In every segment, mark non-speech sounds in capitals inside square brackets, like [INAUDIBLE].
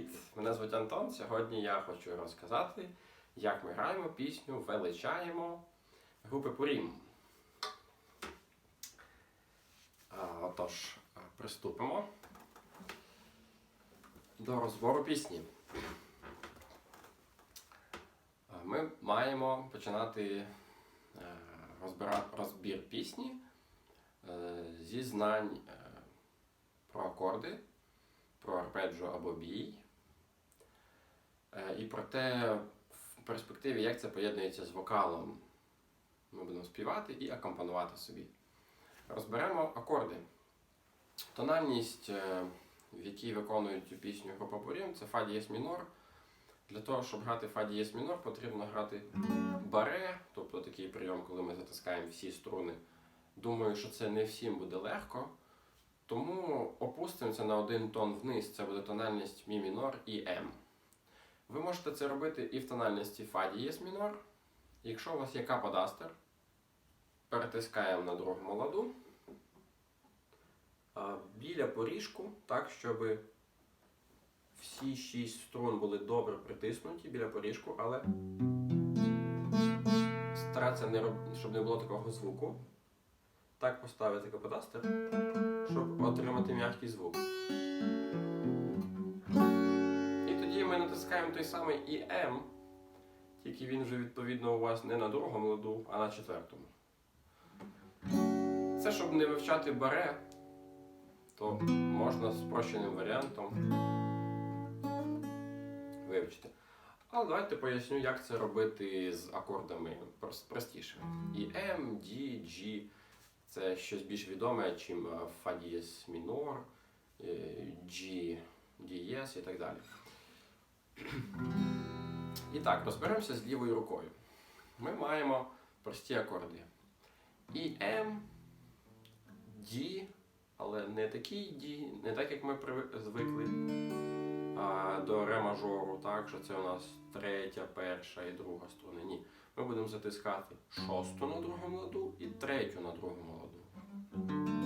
Привіт! Мене звуть Антон. Сьогодні я хочу розказати, як ми граємо пісню Величаємо групи Пурім. Отож, приступимо до розбору пісні. Ми маємо починати е, розбір пісні е, зі знань е, про акорди про арпеджіо або бій. Е, І про те, в перспективі, як це поєднується з вокалом. Ми будемо співати і акомпонувати собі. Розберемо акорди. Тональність, е, в якій виконують цю пісню група Бурім, це фа дієс мінор. Для того, щоб грати фа дієс мінор, потрібно грати баре, тобто такий прийом, коли ми затискаємо всі струни. Думаю, що це не всім буде легко. Тому опустимося на один тон вниз, це буде тональність мі мінор і М. Ви можете це робити і в тональності фа дієс мінор. Якщо у вас є каподастер, перетискаємо на другому ладу біля поріжку, так, щоб всі шість струн були добре притиснуті біля поріжку, але старатися не роб... щоб не було такого звуку. Так поставити каподастер щоб отримати м'який звук. Натискаємо той самий і М, тільки він вже відповідно у вас не на другому ладу, а на четвертому. Це щоб не вивчати баре, то можна спрощеним варіантом вивчити. Але давайте поясню, як це робити з акордами прос- простіше. І М, D, G. Це щось більш відоме, чим е, фа дієс мінор, е, G дієс і так далі. І так, розберемося з лівою рукою. Ми маємо прості акорди. І М, D, але не такий D, не так, як ми звикли а, до ре мажору, так, що це у нас третя, перша і друга струни. Ні. Ми будемо затискати шосту на другому ладу і третю на другому ладу.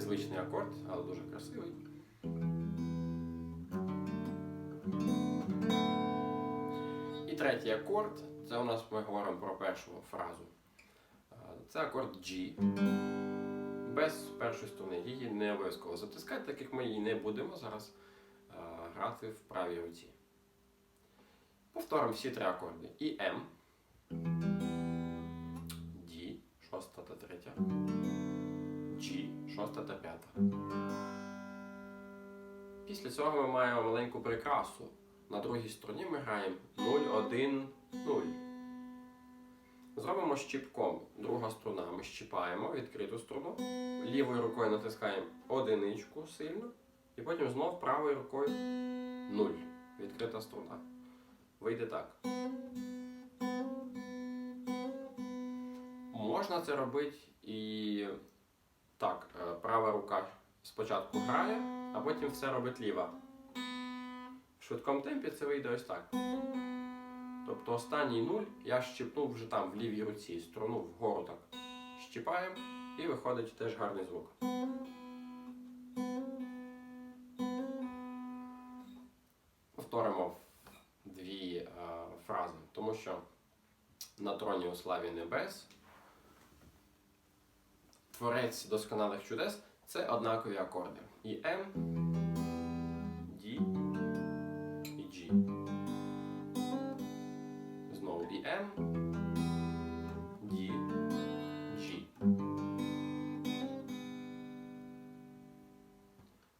Незвичний акорд, але дуже красивий. І третій акорд це у нас ми говоримо про першу фразу. Це акорд G. Без першої струни. Її не обов'язково затискати, так як ми її не будемо зараз грати в правій руці. Повторимо всі три акорди. І М, D, шоста та третя, G, шоста та п'ята. Після цього ми маємо маленьку прикрасу. На другій струні ми граємо 0, 1, 0. Зробимо щіпком. Друга струна. Ми щіпаємо відкриту струну. Лівою рукою натискаємо одиничку сильно. І потім знов правою рукою 0. Відкрита струна. Вийде так. Можна це робити і так, е, права рука спочатку грає, а потім все робить ліва. В швидкому темпі це вийде ось так. Тобто останній нуль я щипнув вже там в лівій руці, струну вгору так. Щіпаємо і виходить теж гарний звук. Повторимо дві е, фрази, тому що на троні у славі небес творець досконалих чудес це однакові акорди. І М, D і G. Знову і М, G.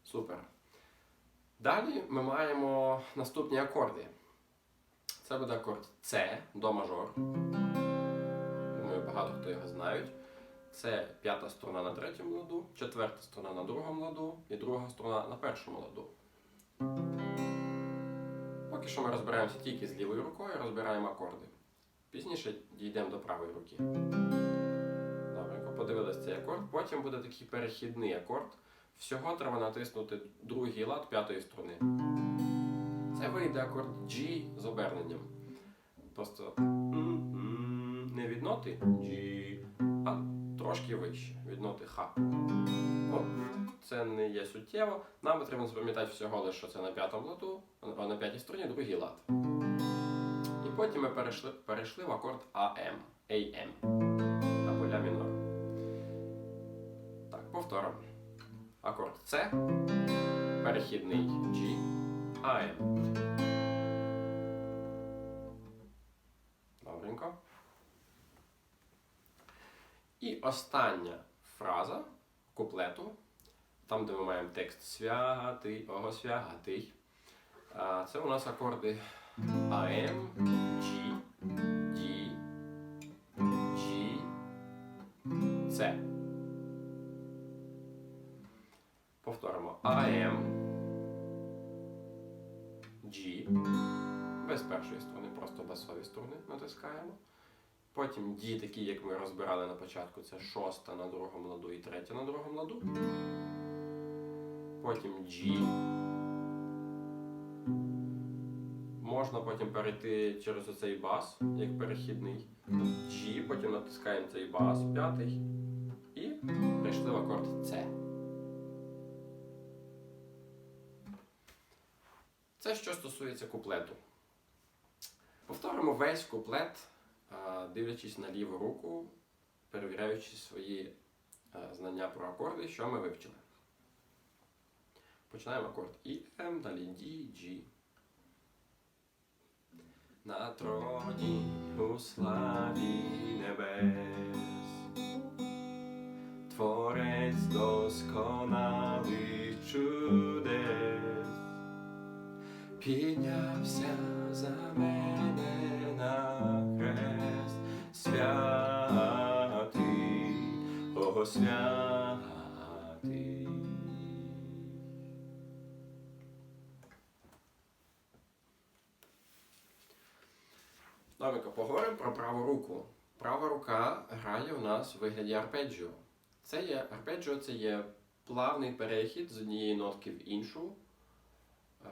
Супер. Далі ми маємо наступні акорди. Це буде акорд С, до мажор. Думаю, багато хто його знають. Це п'ята струна на третьому ладу, четверта струна на другому ладу і друга струна на першому ладу. Поки що ми розбираємося тільки з лівою рукою, розбираємо акорди. Пізніше дійдемо до правої руки. Добренько, подивилися цей акорд. Потім буде такий перехідний акорд. Всього треба натиснути другий лад п'ятої струни. Це вийде акорд G з оберненням. Просто не від ноти G, а трошки вище від ноти Х. От. це не є суттєво. Нам потрібно запам'ятати всього лише, що це на п'ятому ладу, а на п'ятій струні другий лад. І потім ми перейшли, перейшли в акорд АМ, AM або ля мінор. Так, повторимо. Акорд С, перехідний G, АМ. Добренько. І остання фраза куплету, там, де ми маємо текст святий, ого святий. Це у нас акорди АМ, G, D, G, С. Повторимо АМ, G, без першої струни, просто басові струни натискаємо. Потім D, такі, як ми розбирали на початку, це шоста на другому ладу і третя на другому ладу. Потім G. Можна потім перейти через оцей бас, як перехідний. G, потім натискаємо цей бас, п'ятий. І прийшли в акорд C. Це що стосується куплету. Повторимо весь куплет, дивлячись на ліву руку, перевіряючи свої знання про акорди, що ми вивчили. Починаємо акорд І, М, далі D, G. На троні у славі небес. Творець досконалих чудес піднявся за мене святий, о святий. Добренько, поговоримо про праву руку. Права рука грає у нас у вигляді арпеджіо. Це є арпеджіо, це є плавний перехід з однієї нотки в іншу, е,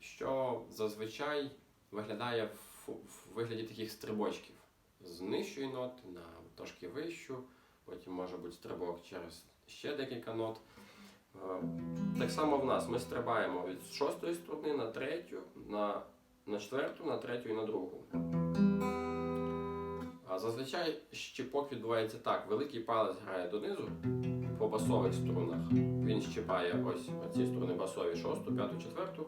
що зазвичай виглядає в вигляді таких стрибочків з нижчої ноти на трошки вищу, потім може бути стрибок через ще декілька нот. Е, Так само в нас ми стрибаємо від шостої струни на третю, на, на четверту, на третю і на другу. А зазвичай щіпок відбувається так: великий палець грає донизу по басових струнах. Він щипає ось оці струни басові, шосту, п'яту, четверту.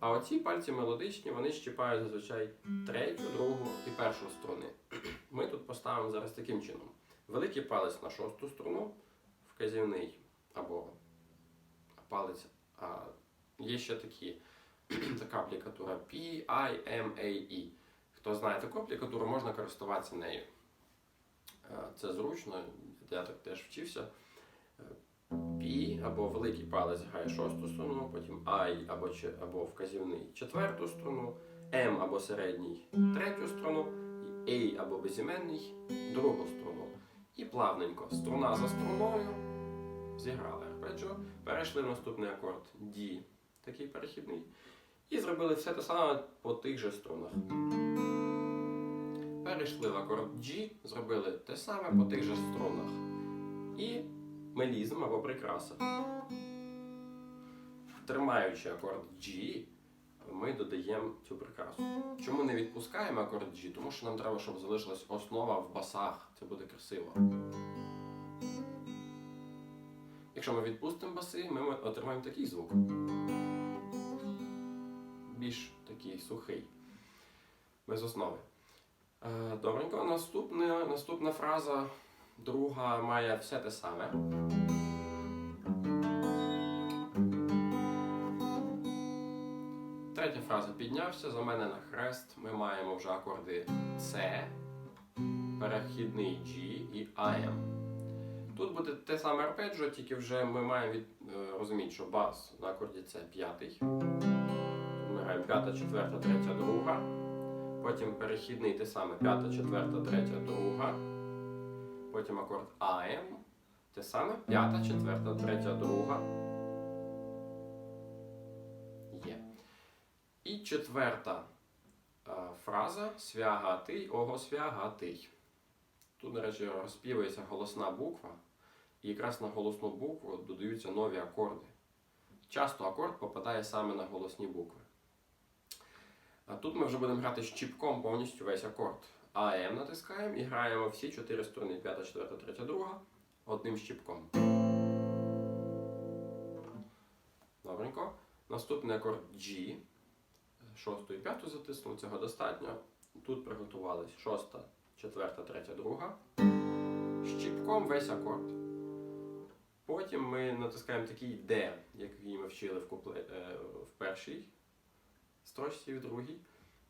А оці пальці мелодичні, вони щипають зазвичай третю, другу і першу струни. [CLEARS THROAT] Ми тут поставимо зараз таким чином: великий палець на шосту струну, вказівний або палець. А є ще такі, [CLEARS THROAT] така аплікатура P, I, M, A, E. Хто знає таку аплікатуру, можна користуватися нею. Е, Це зручно, я так теж вчився. P або великий палець грає шосту струну, потім I або, або вказівний четверту струну, M або середній третю струну, A або безіменний другу струну. І плавненько. Струна за струною. Зіграли арпеджіо, перейшли в наступний акорд. D, такий перехідний, і зробили все те саме по тих же струнах. Перейшли в акорд G, зробили те саме по тих же струнах. І мелізм або прикраса. Тримаючи акорд G, ми додаємо цю прикрасу. Чому не відпускаємо акорд G? Тому що нам треба, щоб залишилась основа в басах. Це буде красиво. Якщо ми відпустимо баси, ми отримаємо такий звук. Більш такий сухий, без основи. Е, Добренько, наступна, наступна фраза, друга має все те саме. Третя фраза піднявся за мене на хрест. Ми маємо вже акорди С, перехідний G і AM. Тут буде те саме арпеджіо, тільки вже ми маємо від, е, розуміти, що бас на акорді С п'ятий. Ми граємо п'ята, четверта, третя, друга. Потім перехідний те саме п'ята, четверта, третя, друга. Потім акорд АМ. Те саме п'ята, четверта, третя, друга. Є. І четверта е, фраза свягатий, ого свягатий. Тут, речі, розпівується голосна буква. і якраз на голосну букву додаються нові акорди. Часто акорд попадає саме на голосні букви. А тут ми вже будемо грати щіпком повністю весь акорд. АМ натискаємо і граємо всі чотири струни: п'ята, четверта, третя, друга одним щіпком. Добренько. Наступний акорд G. Шосту і п'яту затиснули, цього достатньо. Тут приготувались шоста, четверта, третя, друга. Щіпком весь акорд. Потім ми натискаємо такий D, який ми вчили в, купле, е, в першій строчці і в другій.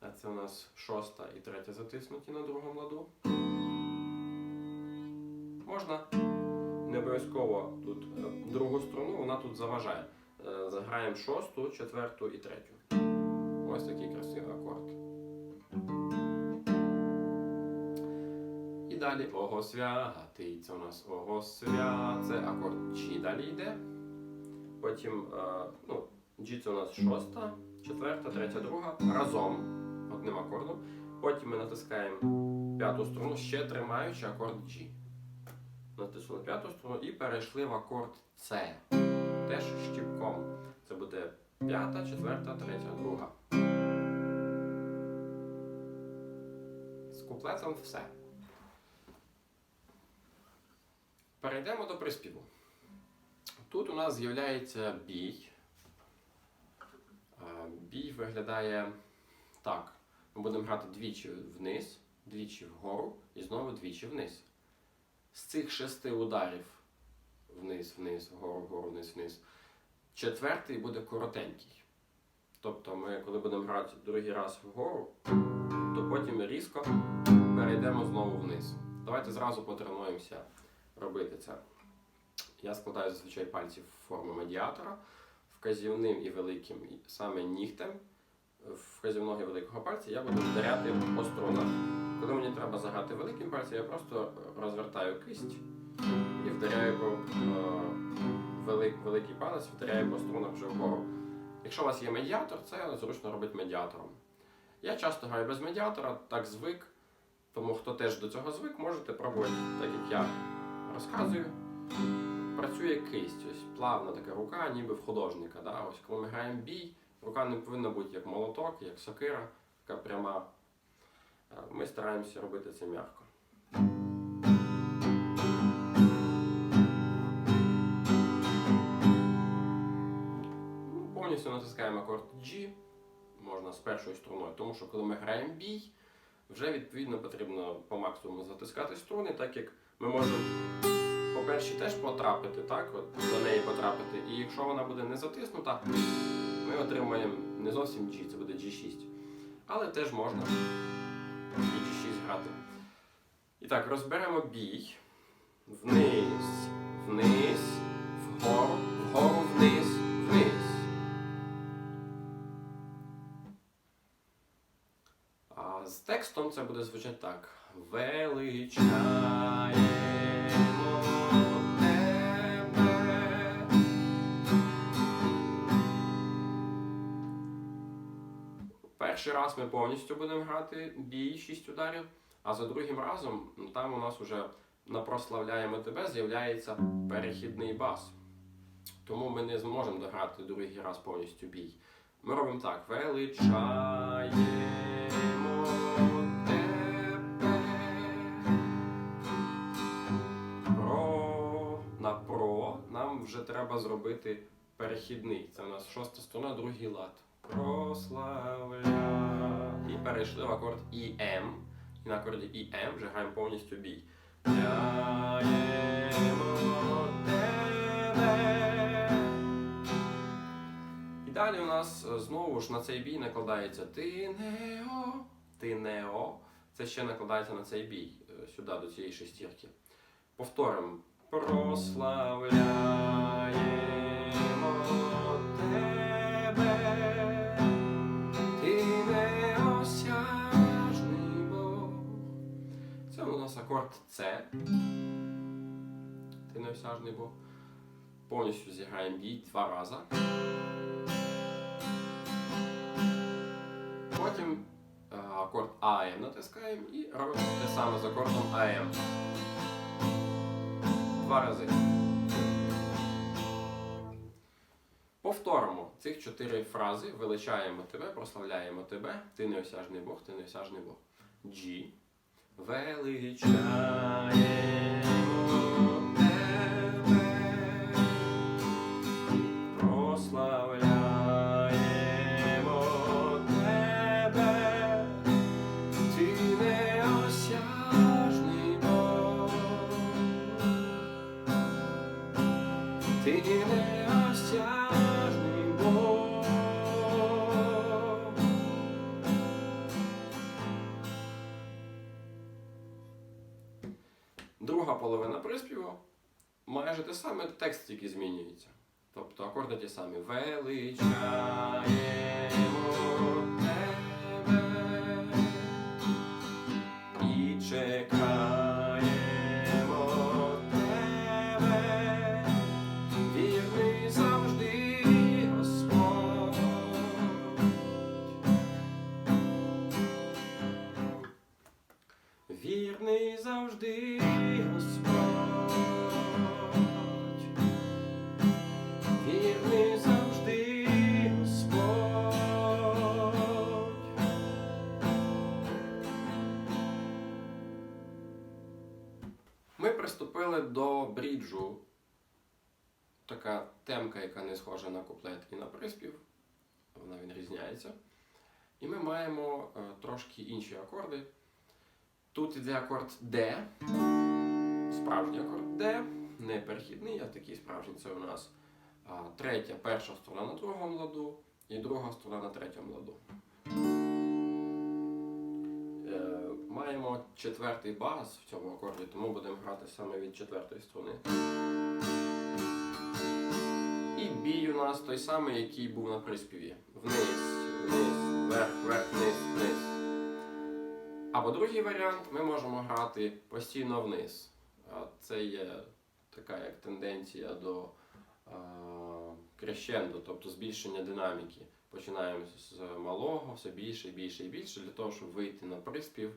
А це у нас шоста і третя затиснуті на другому ладу. Можна не обов'язково тут е, другу струну, вона тут заважає. Е, Заграємо шосту, четверту і третю. Ось такий красивий акорд. І далі Ого святий. Це у нас Ого свят. Це акорд G далі йде. Потім е, ну, G це у нас шоста, четверта, третя, друга. Разом одним акордом. Потім ми натискаємо п'яту струну, ще тримаючи акорд G. Натиснули п'яту струну і перейшли в акорд C. Теж щіпком. Це буде п'ята, четверта, третя, друга. З куплетом все. Перейдемо до приспіву. Тут у нас з'являється бій. Е, Бій виглядає так. Ми будемо грати двічі вниз, двічі вгору і знову двічі вниз. З цих шести ударів вниз, вниз, вгору, вгору, вниз, вниз. Четвертий буде коротенький. Тобто ми, коли будемо грати другий раз вгору, то потім різко перейдемо знову вниз. Давайте зразу потренуємося робити це. Я складаю зазвичай пальці в форму медіатора, вказівним і великим саме нігтем вказівного і великого пальця я буду вдаряти по струнах. Коли мені треба заграти великим пальцем, я просто розвертаю кисть і вдаряю по е, велик, великий палець, вдаряю по струнах вже вгору. Якщо у вас є медіатор, це зручно робити медіатором. Я часто граю без медіатора, так звик. Тому хто теж до цього звик, можете пробувати, так як я розказую. Працює кисть, ось плавна така рука, ніби в художника. Да? Ось коли ми граємо бій, рука не повинна бути як молоток, як сокира, така пряма. Е, Ми стараємося робити це м'яко. Ну, Повністю натискаємо акорд G, можна з першою струною, тому що коли ми граємо бій, вже відповідно потрібно по максимуму затискати струни, так як ми можемо по першій теж потрапити, так, от, до неї потрапити. І якщо вона буде не затиснута, ми отримаємо не зовсім G, це буде G6. Але теж можна і G6 грати. І так, розберемо бій. Вниз, вниз, вгору, вгору, вниз, вниз. А з текстом це буде звучати так. Величаємо Перший раз ми повністю будемо грати бій 6 ударів, а за другим разом ну, там у нас вже на прославляємо тебе з'являється перехідний бас. Тому ми не зможемо дограти другий раз повністю бій. Ми робимо так: величаємо тебе. Про на про нам вже треба зробити перехідний. Це у нас шоста струна, другий лад. Прославля. І перейшли в акорд ІМ. І на акорді ІМ вже граємо повністю бій. І далі у нас е, знову ж на цей бій накладається ти нео, ти нео. Це ще накладається на цей бій е, сюди, до цієї шестірки. Повторимо. Прославляємо тебе. Акорд С. Ти неосяжний Бог. Повністю зіграємо бій два рази. Потім е, акорд АМ натискаємо і робимо те саме з акордом АМ. два рази. Повторимо цих чотири фрази. Величаємо тебе, прославляємо тебе. Ти неосяжний Бог, ти неосяжний Бог. G. Величаємо Тобто акорди ті самі. Трошки інші акорди. Тут іде акорд D, справжній акорд D, не перехідний, а такий справжній це у нас а, третя, перша струна на другому ладу і друга струна на третьому ладу. Е, маємо четвертий бас в цьому акорді, тому будемо грати саме від четвертої струни. І бій у нас той самий, який був на приспіві. Вниз, вниз, вверх, вверх, вниз, вниз. Або другий варіант, ми можемо грати постійно вниз. Це є така як тенденція до а, крещендо, тобто збільшення динаміки. Починаємо з малого, все більше і більше і більше, для того, щоб вийти на приспів,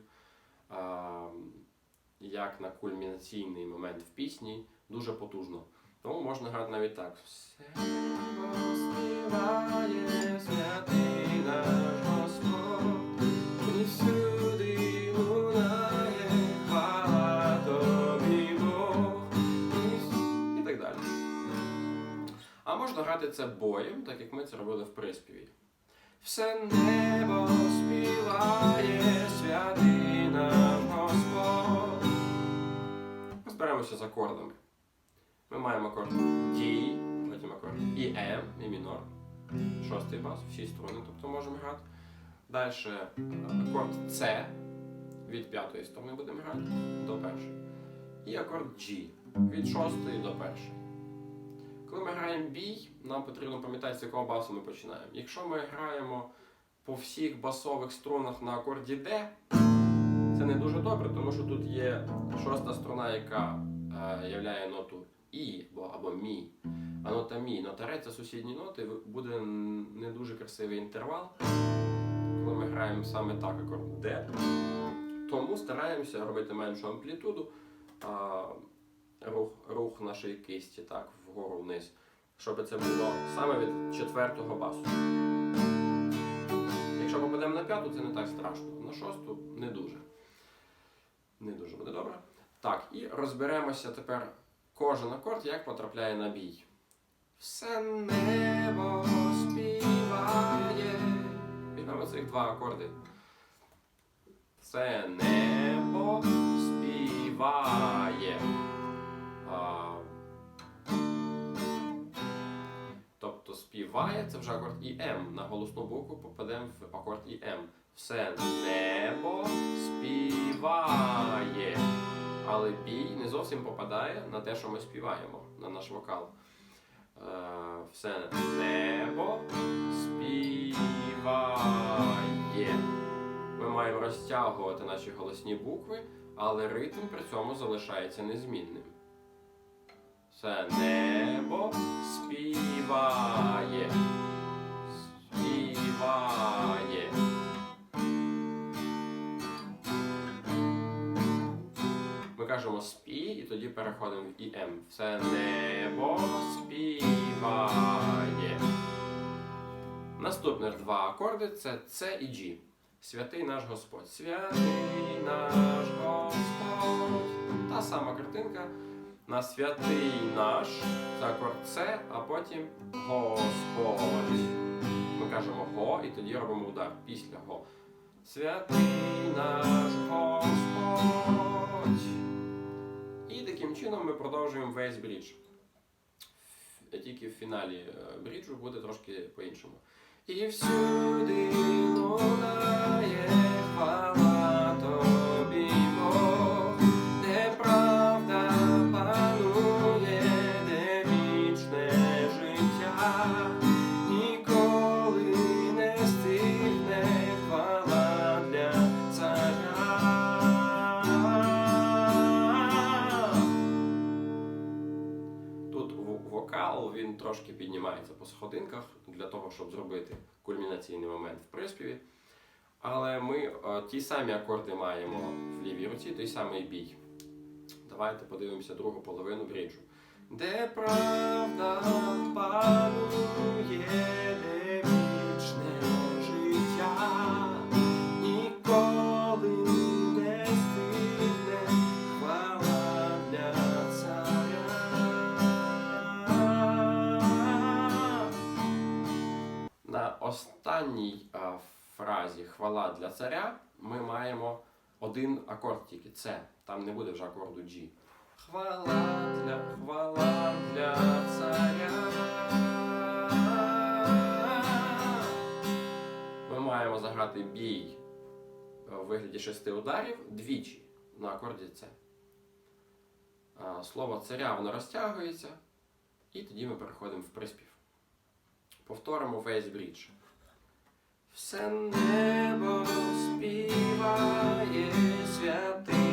як на кульмінаційний момент в пісні, дуже потужно. Тому можна грати навіть так. Все співає святий це боєм, так як ми це робили в приспіві. Все небо співає святий наш Господь. Розберемося з акордами. Ми маємо акорд D, потім акорд і М, і мінор. Шостий бас, всі струни, тобто можемо грати. Далі акорд С від п'ятої струни будемо грати до першої. І акорд G від шостої до першої. Коли ми граємо бій, нам потрібно пам'ятати, з якого басу ми починаємо. Якщо ми граємо по всіх басових струнах на акорді D, це не дуже добре, тому що тут є шоста струна, яка е, являє ноту І або, Мі. А нота Мі, нота Ре це сусідні ноти, буде не дуже красивий інтервал, коли ми граємо саме так акорд Д. Тому стараємося робити меншу амплітуду, а, рух, рух нашої кисті так, вгору вниз, щоб це було саме від четвертого басу. Якщо попадемо на п'яту, це не так страшно. На шосту не дуже. Не дуже буде добре. Так, і розберемося тепер кожен акорд, як потрапляє на бій. Все небо співає. Візьмемо цих два акорди. Все небо співає. Тобто співає це вже акорд і М. На голосну букву попадемо в акорд і М. Все небо співає. Але бій не зовсім попадає на те, що ми співаємо, на наш вокал. Е, все небо співає. Ми маємо розтягувати наші голосні букви, але ритм при цьому залишається незмінним. Все небо співає. Співає. Ми кажемо спі, і тоді переходимо в ІМ. Все небо співає. Наступних два акорди це С і G. Святий наш Господь. Святий наш Господь. Та сама картинка. На святий наш це а потім Господь. Ми кажемо го і тоді робимо удар після го. Святий наш Господь. І таким чином ми продовжуємо весь брідж. Тільки в фіналі е, бріджу буде трошки по-іншому. І всюди лунає хвала піднімається по сходинках для того, щоб зробити кульмінаційний момент в приспіві. Але ми е, ті самі акорди маємо в лівій руці, той самий бій. Давайте подивимося другу половину бріджу. Де правда панує, останній а, фразі хвала для царя ми маємо один акорд тільки С. Там не буде вже акорду G. Хвала для, хвала для царя. Ми маємо заграти бій у вигляді шести ударів двічі на акорді С. Слово царя воно розтягується, і тоді ми переходимо в приспів. Повторимо весь брідж. Все небо співає святий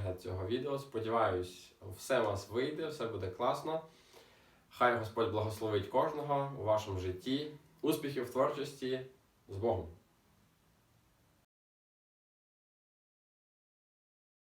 перегляд цього відео. Сподіваюсь, все у вас вийде, все буде класно. Хай Господь благословить кожного у вашому житті. Успіхів в творчості з Богом!